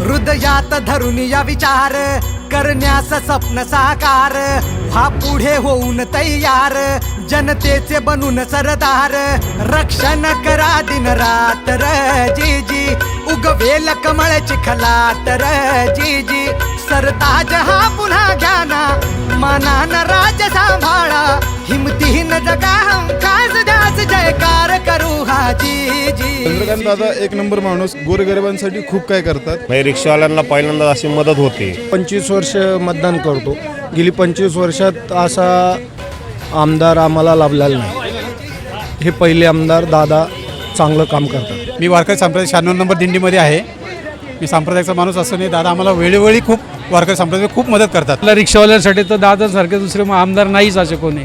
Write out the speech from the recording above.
हृदयात धरून या विचार करण्यास स्वप्न साकार. हा पुढे होऊन तयार जनतेचे बनून सरदार. रक्षण करा दिन रात्र जी जी उगवेल कमळ चिखलात र जी. जी सरताज हा चंद्रकांत दादा एक नंबर माणूस. गोरगरिबांसाठी खूप काय करतात. म्हणजे रिक्षावाल्यांना पहिल्यांदा अशी मदत होते. पंचवीस वर्ष मतदान करतो. गेली पंचवीस वर्षात असा आमदार आम्हाला लाभलेला नाही. हे पहिले आमदार दादा चांगलं काम करतात. मी वारकरी संप्रदाय शहाण्णव नंबर दिंडीमध्ये आहे. मी सांप्रदायिकचा माणूस असूनही दादा आम्हाला वेळोवेळी खूप वारकरी संप्रदाय खूप मदत करतात. आपल्या रिक्षावाल्यांसाठी तर दादासारखे दुसरे मग आमदार नाहीच असे कोणी.